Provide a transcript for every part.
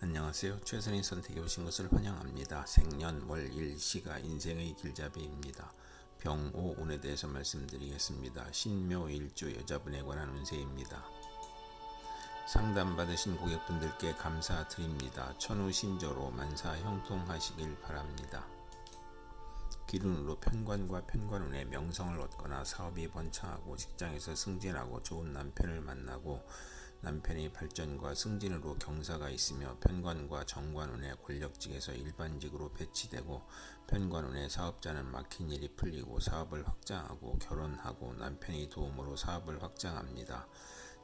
안녕하세요. 최선의 선택에 오신 것을 환영합니다. 생년월 일 시가 인생의 길잡이입니다. 병오 운에 대해서 말씀드리겠습니다. 신묘일주 여자분에 관한 운세입니다. 상담 받으신 고객분들께 감사드립니다. 천우신조로 만사 형통하시길 바랍니다. 기운으로 편관과 편관운의 명성을 얻거나 사업이 번창하고 직장에서 승진하고 좋은 남편을 만나고 남편의 발전과 승진으로 경사가 있으며 편관과 정관운의 권력직에서 일반직으로 배치되고 편관운의 사업자는 막힌 일이 풀리고 사업을 확장하고 결혼하고 남편의 도움으로 사업을 확장합니다.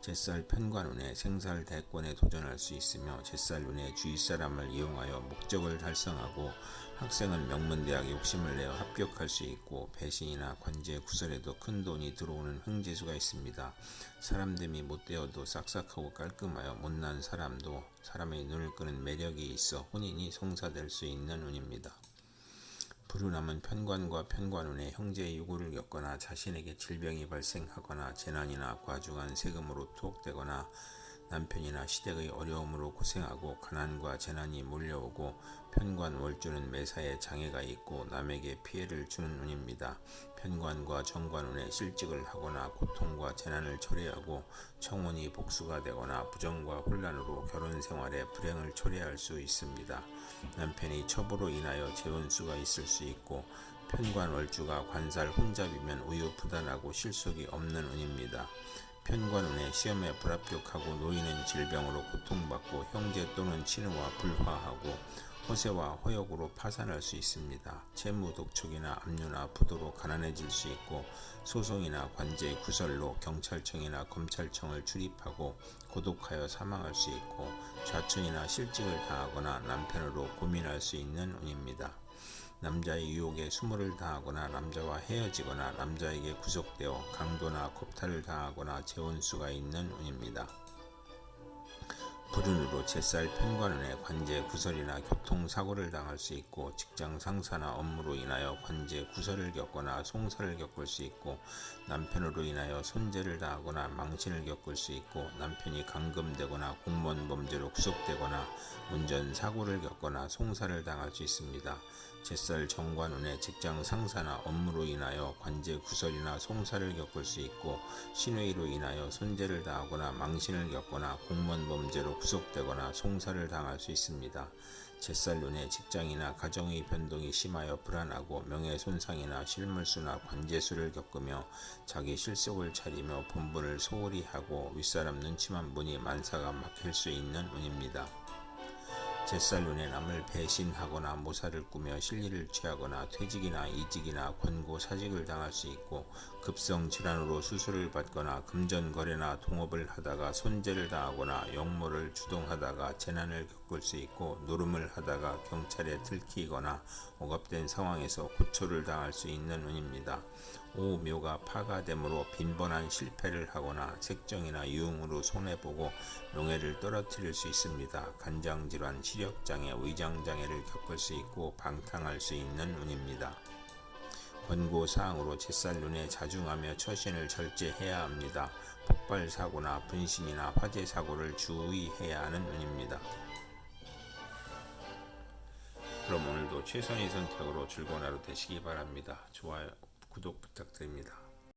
제살 편관운의 생살 대권에 도전할 수 있으며 제살운의 주위 사람을 이용하여 목적을 달성하고 학생은 명문대학 욕심을 내어 합격할 수 있고 배신이나 관제 구설에도 큰 돈이 들어오는 흥재수가 있습니다. 사람됨이 못되어도 싹싹하고 깔끔하여 못난 사람도 사람의 눈을 끄는 매력이 있어 혼인이 성사될 수 있는 운입니다. 불운함은 편관과 편관운의 형제의 요구를 겪거나 자신에게 질병이 발생하거나 재난이나 과중한 세금으로 투옥되거나 남편이나 시댁의 어려움으로 고생하고 가난과 재난이 몰려오고 편관 월주는 매사에 장애가 있고 남에게 피해를 주는 운입니다. 편관과 정관운에 실직을 하거나 고통과 재난을 초래하고 청혼이 복수가 되거나 부정과 혼란으로 결혼 생활에 불행을 초래할 수 있습니다. 남편이 첩으로 인하여 재혼수가 있을 수 있고 편관월주가 관살 혼잡이면 우유부단하고 실속이 없는 운입니다. 편관운에 시험에 불합격하고 노이는 질병으로 고통받고 형제 또는 친우와 불화하고 호세와 호역으로 파산할 수 있습니다. 채무 독촉이나 압류나 부도로 가난해질 수 있고 소송이나 관제 구설로 경찰청이나 검찰청을 출입하고 고독하여 사망할 수 있고 좌천이나 실직을 당하거나 남편으로 고민할 수 있는 운입니다. 남자의 유혹에 수모를 당하거나 남자와 헤어지거나 남자에게 구속되어 강도나 겁탈을 당하거나 재혼수가 있는 운입니다. 불운으로 제살 편관운에 관제 구설이나 교통사고를 당할 수 있고 직장 상사나 업무로 인하여 관제 구설을 겪거나 송사를 겪을 수 있고 남편으로 인하여 손재를 당하거나 망신을 겪을 수 있고 남편이 감금되거나 공무원 범죄로 구속되거나 운전사고를 겪거나 송사를 당할 수 있습니다. 제살 정관운에 직장 상사나 업무로 인하여 관제 구설이나 송사를 겪을 수 있고 신회의로 인하여 손재를 당하거나 망신을 겪거나 공무원 범죄로 구속되거나 송사를 당할 수 있습니다. 제살눈에 직장이나 가정의 변동이 심하여 불안하고 명예 손상이나 실물수나 관제수를 겪으며 자기 실속을 차리며 본분을 소홀히 하고 윗사람 눈치만 보니 만사가 막힐 수 있는 운입니다. 제살눈에 남을 배신하거나 모사를 꾸며 실리를 취하거나 퇴직이나 이직이나 권고 사직을 당할 수 있고 급성 질환으로 수술을 받거나 금전 거래나 동업을 하다가 손재를 당하거나 영모를 주동하다가 재난을 겪을 수 있고 노름을 하다가 경찰에 들키거나 억압된 상황에서 고초를 당할 수 있는 운입니다. 오 묘가 파가됨으로 빈번한 실패를 하거나 색정이나 유흥으로 손해보고 명예를 떨어뜨릴 수 있습니다. 간장질환, 시력장애, 위장장애를 겪을 수 있고 방탕할 수 있는 운입니다. 권고사항으로 제살 눈에 자중하며 처신을 절제해야 합니다. 폭발 사고나 분신이나 화재 사고를 주의해야 하는 운입니다. 그럼 오늘도 최선의 선택으로 즐거운 하루 되시기 바랍니다. 좋아요, 구독 부탁드립니다.